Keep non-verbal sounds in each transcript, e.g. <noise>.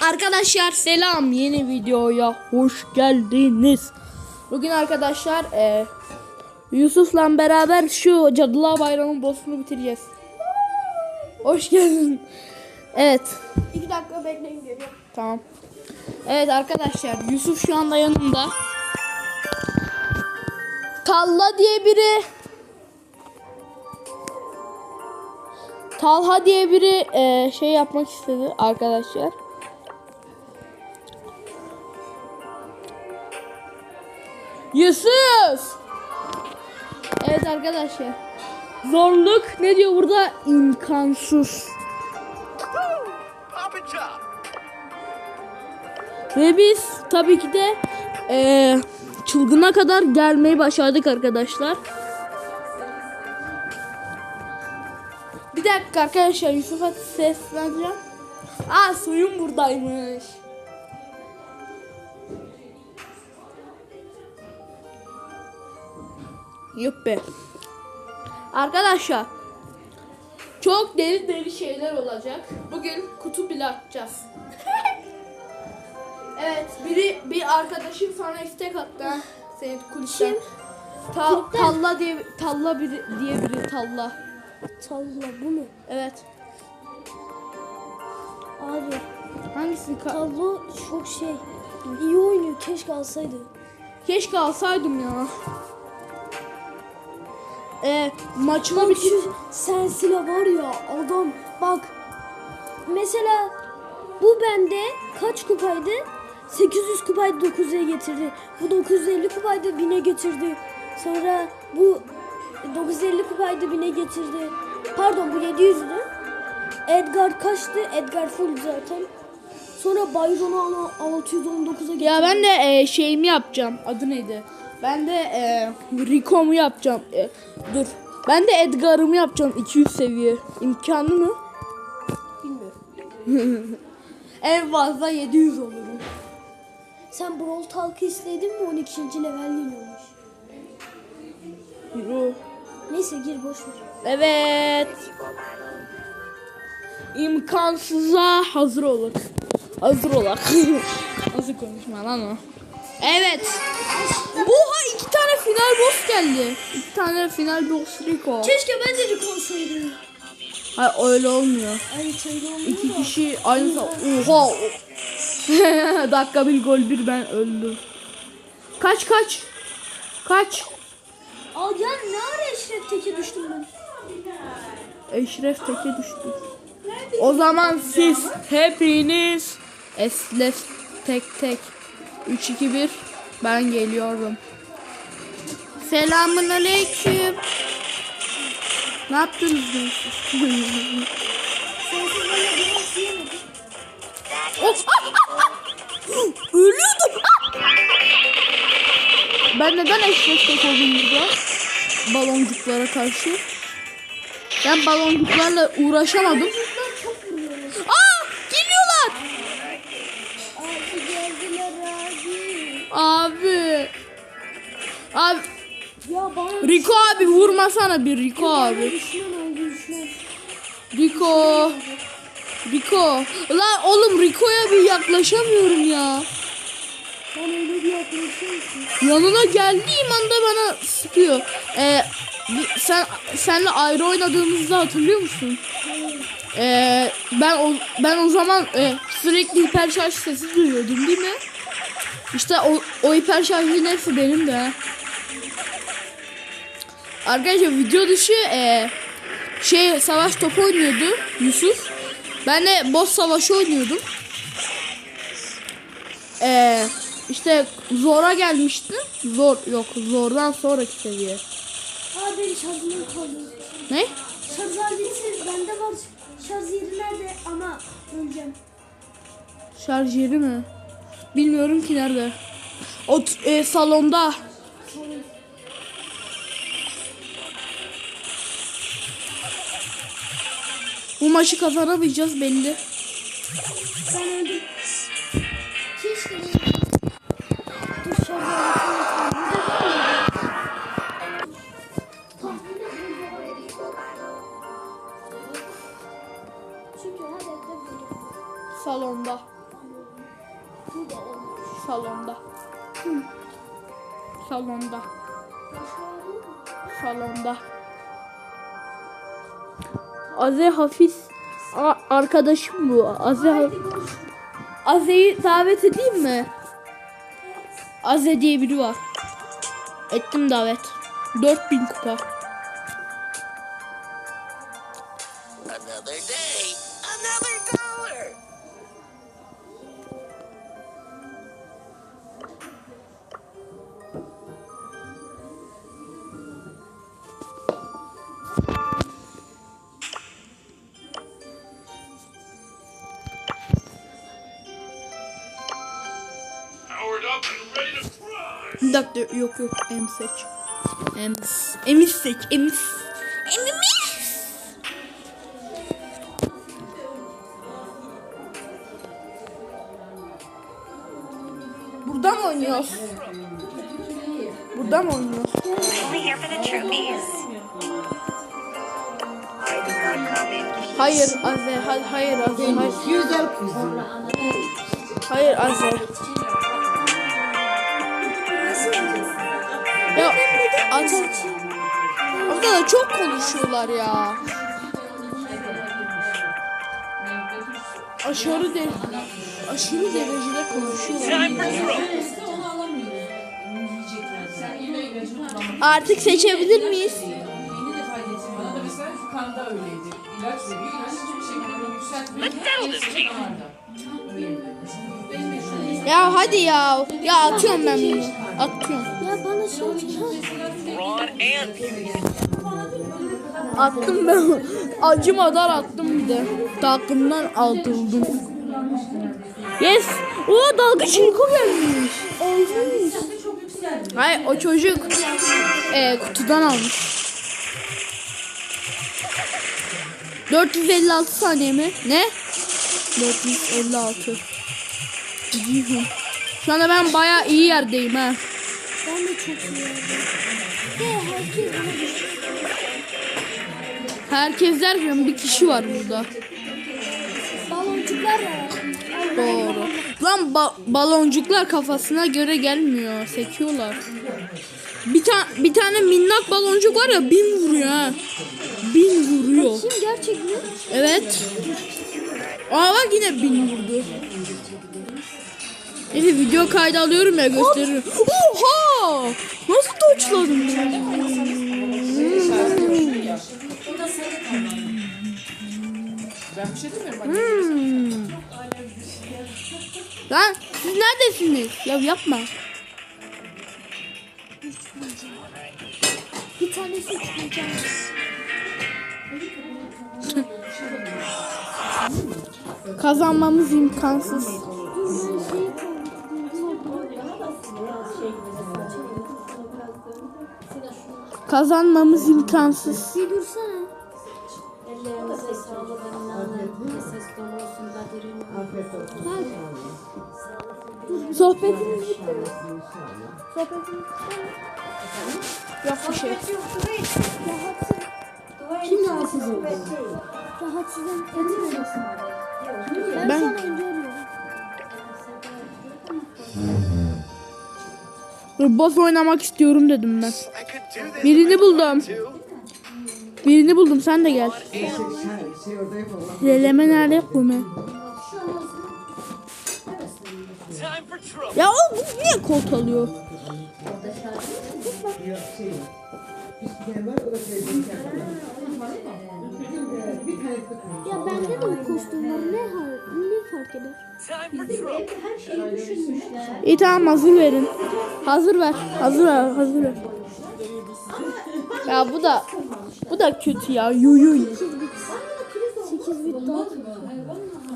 Arkadaşlar selam yeni videoya hoş geldiniz. Bugün arkadaşlar e, Yusuf'la beraber şu Cadılar Bayramı boss'unu bitireceğiz. Hoş geldin. Evet İki dakika bekleyin geliyorum. tamam. Evet arkadaşlar Yusuf şu anda yanımda. Talla diye biri Talha diye biri e, şey yapmak istedi arkadaşlar. Yusuf! Evet arkadaşlar. Zorluk ne diyor burada? İmkansız. Ve biz tabii ki de eee, çılgına kadar gelmeyi başardık arkadaşlar. Bir dakika arkadaşlar Yusuf'a sesleneceğim. Aa suyum buradaymış. Yuppi. Arkadaşlar çok deli deli şeyler olacak. Bugün kutu bile açacağız. <laughs> Evet, biri bir arkadaşım sana istek attı. ha, Senin kulüpten. Kim? Ta- talla diye talla biri diye biri talla. Talla bu mu? Evet. Abi Hangisi? Tallo çok şey. iyi oynuyor. Keşke alsaydı. Keşke alsaydım ya. Bak bitir. şu Sensile var ya adam bak. Mesela bu bende kaç kupaydı? 800 kupaydı 9'a getirdi. Bu 950 kupaydı 1000'e getirdi. Sonra bu 950 kupaydı 1000'e getirdi. Pardon bu 700'dü. Edgar kaçtı? Edgar full zaten. Sonra Byron'u ana 619'a getirdi. Ya ben de e, şeyimi yapacağım. Adı neydi? Ben de e, Rico'mu yapacağım. E, dur. Ben de Edgar'ımı yapacağım 200 seviye. İmkanı mı? Bilmiyorum. <laughs> En fazla 700 olurum. Sen Brawl Talk'ı istedin mi? 12. level geliyormuş. Yürü. Neyse gir boş ver. Evet. İmkansıza hazır olur. Hazır olak. <laughs> Nasıl konuşma lan o? Evet. Tane final boss geldi. İki tane final boss Rico. Keşke ben de Rick olsaydım. Hayır öyle olmuyor. Ay öyle olmuyor İki da. kişi aynı Oha. <laughs> Dakika bir gol bir ben öldüm. Kaç kaç. Kaç. Aa ya ne ara Eşref Teke düştüm ben. Eşref teke düştü. O zaman siz hepiniz esles tek tek 3 2 1 ben geliyorum. Selamun aleyküm. Ne yaptınız siz? Of, ah, ah, ah! Ölüyordum. Ah! Ben neden eşref tek oldum burada? Baloncuklara karşı. Ben baloncuklarla uğraşamadım. Aa! Geliyorlar. Abi geldiler abi. Abi. Abi Ya bana Rico abi vurmasana bir Rico abi. düşman oldu düşman. Rico. Rico. Lan oğlum Rico'ya bir yaklaşamıyorum ya. Sen öyle bir yaklaşıyorsun. Yanına geldiğim anda bana sıkıyor. Ee, sen senle ayrı oynadığımızda hatırlıyor musun? Ee, ben o ben o zaman e, sürekli hiper şarj sesi duyuyordum değil mi? İşte o, o hiper şarjın hepsi benim de. ha. Arkadaşlar video dışı e, şey savaş topu oynuyordu Yusuf. Ben de boss savaşı oynuyordum. Ee, işte zora gelmiştim. Zor yok zordan sonraki seviye. Aa benim şarjımı kaldı. Ne? Şarj aleti bende var. Şarj yeri nerede ama öleceğim. Şarj yeri mi? Bilmiyorum ki nerede. O e, salonda. Sonra Bu maçı kazanamayacağız belli. sen öldün. Keşke. Dur şarj Aze Hafiz arkadaşım bu. Aze Ha- Aze'yi davet edeyim mi? Aze diye biri var. Ettim davet. 4000 kupa. Yok yok em seç. Em, emis seç emis. Emis. Burada mı oynuyoruz? Burada mı oynuyoruz? Hayır Aze, hayır, hayır Aze, hayır. Güzel kızım. Hayır Aze. Orada da çok konuşuyorlar ya. Aşırı de aşırı derecede konuşuyorlar. Artık seçebilir miyiz? Ya hadi ya. Ya atıyorum ben bunu. Atıyorum. Ya bana şey Attım ben. <laughs> Acımadan attım bir de. Takımdan atıldım. Yes. O dalga çinko gelmiş. Olmuş. Hayır o çocuk e, kutudan almış. 456 saniye mi? Ne? 456. Yuhu. Şu anda ben bayağı iyi yerdeyim ha. Ben de çok. Ya herkes derken bir kişi var burada. Baloncuklar var. Doğru. Lan ba- baloncuklar kafasına göre gelmiyor. Sekiyorlar. Bir tane bir tane minnak baloncuk var ya bin vuruyor ha. Bin vuruyor. Kim gerçek mi? Evet. Aa bak yine bin vurdu. Neyse video kaydı alıyorum ya gösteririm. Oha! Nasıl doçladım ya? Ben bir şey demiyorum. Hmm. Lan siz neredesiniz? Ya yapma. Bir tanesi uçmayacak. Kazanmamız imkansız. Kazanmamız imkansız. Bir dursana. Bak. Sohbetiniz bitti mi? Sohbetiniz Yok bir şey. Rahatsız. Kim rahatsız oldu? Rahatsız etmesin. Ben, Ben- Boss oynamak istiyorum dedim ben. Birini buldum. Birini buldum sen de gel. Leleme nerede trouble. Ya o niye kolt alıyor? Bir tane. Ya bende de o kostüm var. Ne, ne fark eder? Time for trouble. İyi tamam hazır verin. Hazır ver. Hazır ver. Hazır ver. Ya bu da bu da kötü ya. Yuyu. 8 bit daha.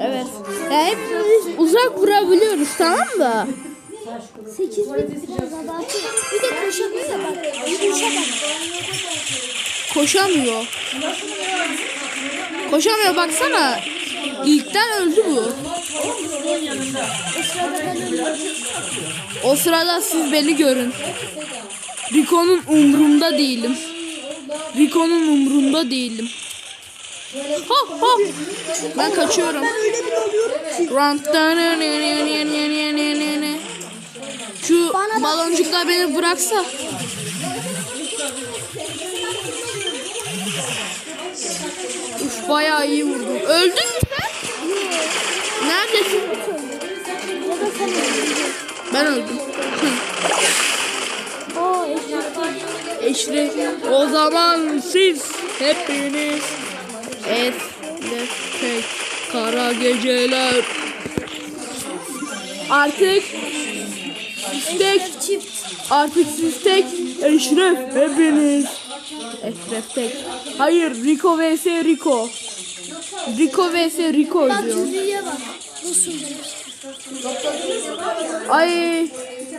Evet. Ya hepimiz uzak vurabiliyoruz tamam mı? 8 bit biraz abartı. Bir de koşamıyor ya bak. Bak. Koşamıyor. Koşamıyor baksana. İlkten öldü bu. O sırada siz beni görün. Rico'nun umrumda değilim. Rico'nun umrumda değilim. Ha ha. Ben kaçıyorum. Run. Şu baloncuklar beni bıraksa. Uf bayağı iyi vurdum. Öldün mü sen? Neredesin? Ben öldüm. Eşref. O zaman siz hepiniz esnefek kara geceler. Artık istek Çift. artık siz tek Eşref hepiniz. Eşref tek. Hayır Rico vs Rico. Rico vs Rico Bak diyor. cüzüye bak. Nasıl Ay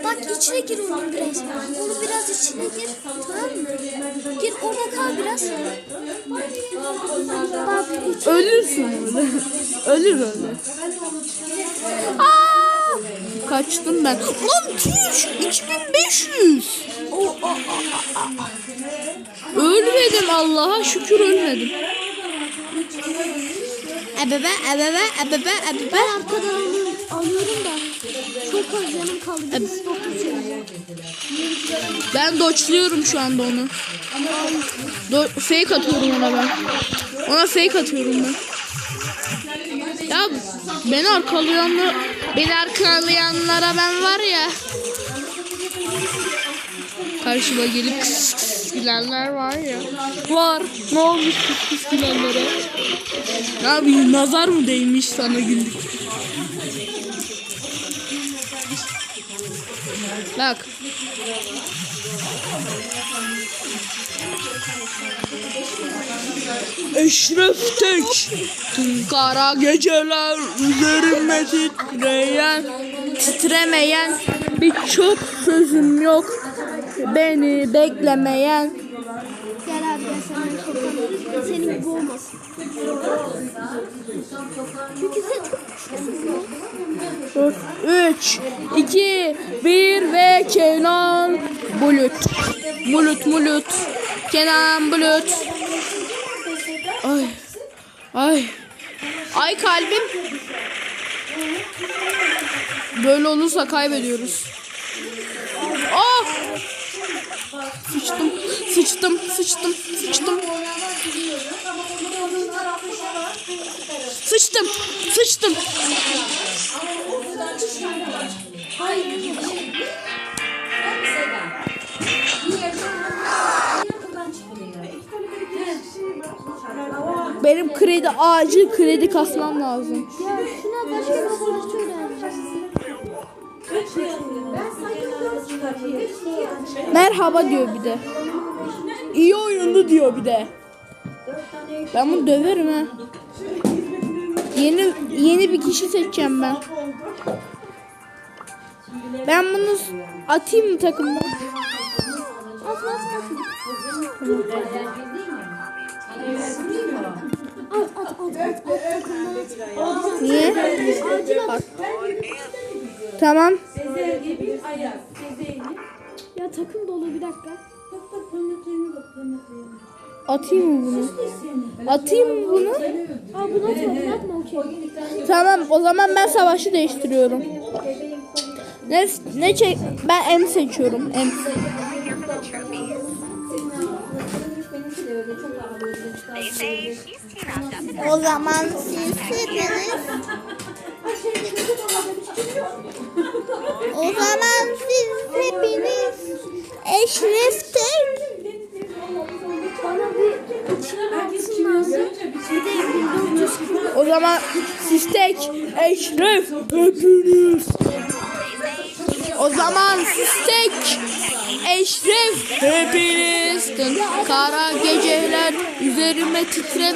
Bak içine gir onun biraz. Onu biraz içine gir. Tamam mı? Gir orada kal biraz. Bak iç. ölürsün. Ölür öyle. Aa! Kaçtım ben. Lan tüş 2500. O, a, a, a, a. Ölmedim Allah'a şükür ölmedim. Ebebe ebebe ebebe ebebe. Ben arkadan alıyorum, alıyorum da. Çok az canım kaldı. Ben doçluyorum şu anda onu. Do fake atıyorum ona ben. Ona fake atıyorum ben. Ya beni arkalayanlar, beni arkalayanlara ben var ya. Karşıma gelip kıs kıs gülenler var ya. Var. Ne olmuş kıs kıs gülenlere? Yapayım nazar mı değmiş sana güldük. Bak. Eşref tek kara geceler üzerime titreyen Titremeyen birçok sözüm yok Beni beklemeyen Gel abi. Senin gibi olmasın. Çünkü sen çok güçlüsün ya. 3, 2, 1 ve Kenan Bulut Bulut Bulut Kenan Bulut. Ay. Ay. Ay kalbim. Böyle olursa kaybediyoruz. Oh! Sıçtım Sıçtım Sıçtım Sıçtım. Sıçtım Sıçtım Benim kredi acil kredi kasmam lazım. Ya şuna başka bir soru söyle. Merhaba diyor bir de. İyi oyundu diyor bir de. Ben bunu döverim ha. Yeni yeni bir kişi seçeceğim ben. Ben bunu atayım mı takımdan? Atma atma Niye? Tamam. Ya takım dolu bir dakika. Atayım mı bunu? Atayım mı bunu? Aa bunu atma bunu atma okey. Tamam o zaman ben savaşı değiştiriyorum. Ne ne çek ben M seçiyorum. M. O zaman siz hepiniz O zaman siz hepiniz Eşref Tek Bana bir içine baksın lazım. Bir de 1400 O zaman siz tek Eşref hepiniz O zaman siz tek Eşref. Hepiniz Kara geceler üzerime titren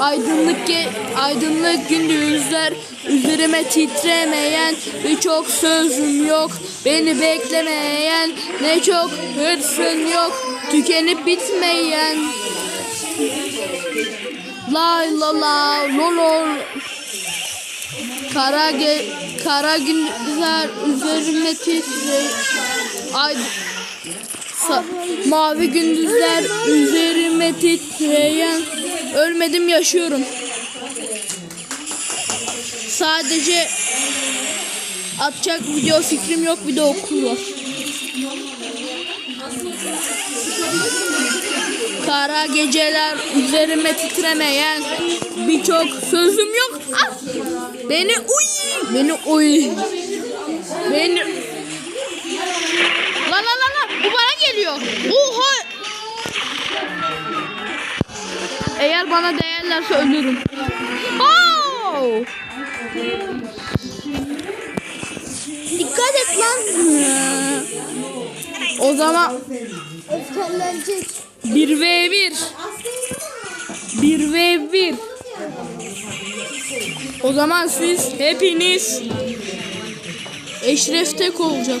Aydınlık ge aydınlık gündüzler üzerime titremeyen birçok sözüm yok beni beklemeyen ne çok hırsın yok tükenip bitmeyen. La la la lo lo. Kara ge kara gündüzler üzerime titre ay mavi gündüzler üzerime titreyen ölmedim yaşıyorum Sadece atacak video fikrim yok bir de okul var. Kara geceler üzerime titremeyen birçok sözüm yok. Ah! Beni uy, beni uy. Beni bu bana geliyor. Oha. Eğer bana değerlerse ölürüm. Oh! Dikkat et lan. O zaman Öfkelenecek. 1 v 1. 1 v 1. O zaman siz hepiniz Eşref tek olacak.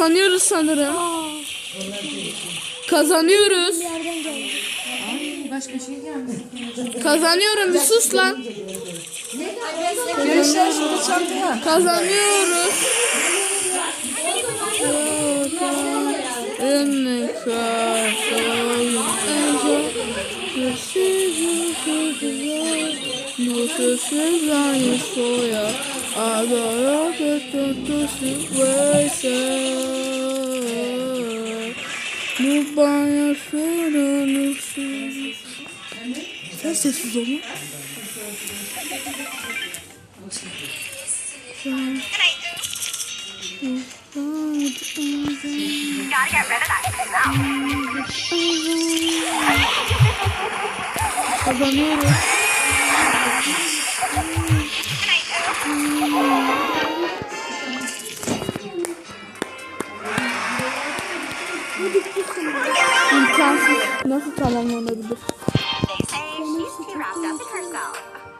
Kazanıyoruz sanırım. Kazanıyoruz. Başka şey gelmedi. Kazanıyorum bir sus lan. Gençler. Kazanıyoruz. Agora que tanto se vai No banho chorando Será que você usou uma? Gotta get rid of that now.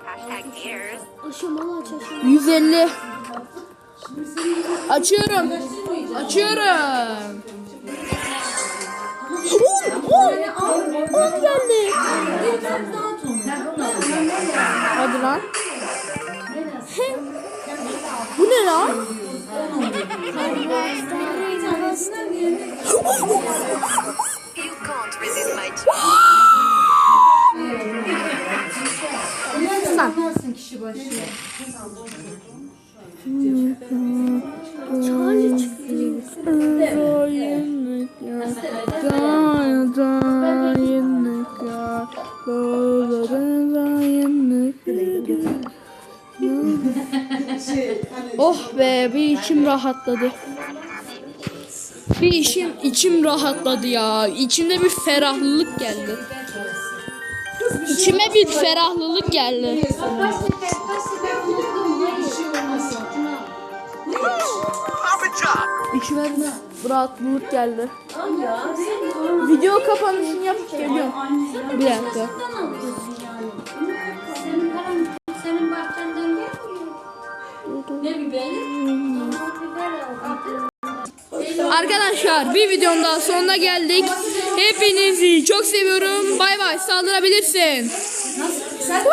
Hashtag haters. Aşamalı aç aşamalı. 150. Açıyorum. Açıyorum. On, on, on geldi. Hadi lan. Bu ne lan? Oh be bir içim rahatladı. Bir işim içim rahatladı ya. İçimde bir ferahlılık geldi. İçime bir ferahlılık geldi. İçime bir rahatlılık geldi. Video kapanışını yapıp geliyorum. Bir dakika. Arkadaşlar bir videonun daha sonuna geldik. Hepinizi çok seviyorum. Bay bay saldırabilirsin. Sen